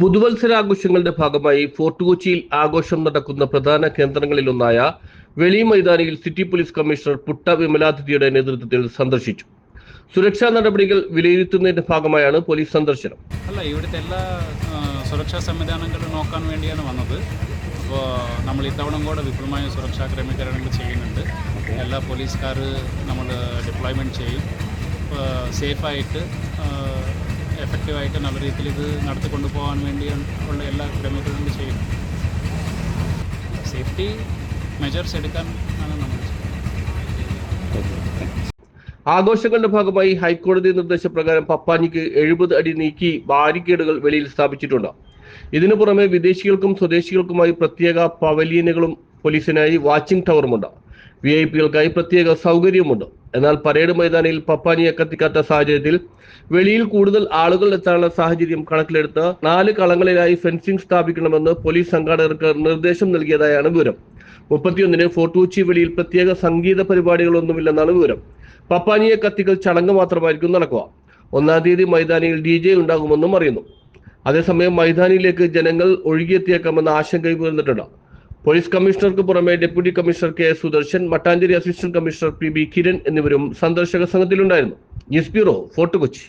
പുതുവത്സരാഘോഷങ്ങളുടെ ഭാഗമായി ഫോർട്ട് കൊച്ചിയിൽ ആഘോഷം നടക്കുന്ന പ്രധാന കേന്ദ്രങ്ങളിലൊന്നായ വെളി മൈതാനിയിൽ സിറ്റി പോലീസ് കമ്മീഷണർ പുട്ട വിമലാതിഥിയുടെ നേതൃത്വത്തിൽ സന്ദർശിച്ചു. സുരക്ഷാ നടപടികൾ വിലയിരുത്തുന്നതിന്റെ ഭാഗമായാണ് പോലീസ് സന്ദർശനം. അല്ല ഇവിടുത്തെ എല്ലാ സുരക്ഷാ സംവിധാനങ്ങളും നോക്കാൻ വേണ്ടിയാണ് വന്നത്. അപ്പോൾ നമ്മൾ ഇത്തവണ കൂടെ വിപുലമായ സുരക്ഷാ ക്രമീകരണങ്ങൾ ചെയ്യുന്നുണ്ട്. എല്ലാ പോലീസുകാർ നമ്മൾ ഡിപ്ലോയ്മെന്റ് ചെയ്യും. സേഫായിട്ട് എഫക്റ്റീവായിട്ട് നല്ല രീതിയിൽ ഇത് നടത്തിക്കൊണ്ടു പോകാൻ വേണ്ടി ഉള്ള എല്ലാ ക്രമീകരണങ്ങളും ചെയ്യും സേഫ്റ്റി മെഷേഴ്സ് എടുക്കാൻ ആണ് നമ്മൾ ആഘോഷങ്ങളുടെ ഭാഗമായി ഹൈക്കോടതി നിർദ്ദേശപ്രകാരം പപ്പാനിക്ക് എഴുപത് അടി നീക്കി ബാരിക്കേഡുകൾ വെളിയിൽ സ്ഥാപിച്ചിട്ടുണ്ട്. ഇതിനു പുറമെ വിദേശികൾക്കും സ്വദേശികൾക്കുമായി പ്രത്യേക പവലിയനുകളും പോലീസിനായി വാച്ചിംഗ് ടവറുമുണ്ട്. വി ഐ പികൾക്കായി പ്രത്യേക സൗകര്യമുണ്ട് എന്നാൽ പരേഡ് മൈതാനിയിൽ പപ്പാനിയെ കത്തിക്കാത്ത സാഹചര്യത്തിൽ വെളിയിൽ കൂടുതൽ ആളുകൾ എത്താനുള്ള സാഹചര്യം കണക്കിലെടുത്ത് നാല് കളങ്ങളിലായി ഫെൻസിംഗ് സ്ഥാപിക്കണമെന്ന് പോലീസ് സംഘാടകർക്ക് നിർദ്ദേശം നൽകിയതായാണ് വിവരം. മുപ്പത്തിയൊന്നിന് ഫോർട്ട് കൊച്ചി വെളിയിൽ പ്രത്യേക സംഗീത പരിപാടികളൊന്നുമില്ലെന്നാണ് വിവരം. പപ്പാനിയെ കത്തിക്കൽ ചടങ്ങ് മാത്രമായിരിക്കും നടക്കുക. ഒന്നാം തീയതി മൈതാനിയിൽ ഡി ജെ ഉണ്ടാകുമെന്നും അറിയുന്നു. അതേസമയം മൈതാനിയിലേക്ക് ജനങ്ങൾ ഒഴുകിയെത്തിയേക്കാമെന്ന ആശങ്കയും ഉയർന്നിട്ടുണ്ട്. പോലീസ് കമ്മീഷണർക്ക് പുറമെ deputy commissioner K Sudarshan Mattancherry assistant commissioner P B Kiran എന്നിവരും സന്ദർശക സംഘത്തിലുണ്ടായിരുന്നു. News bureau Fort Kochi.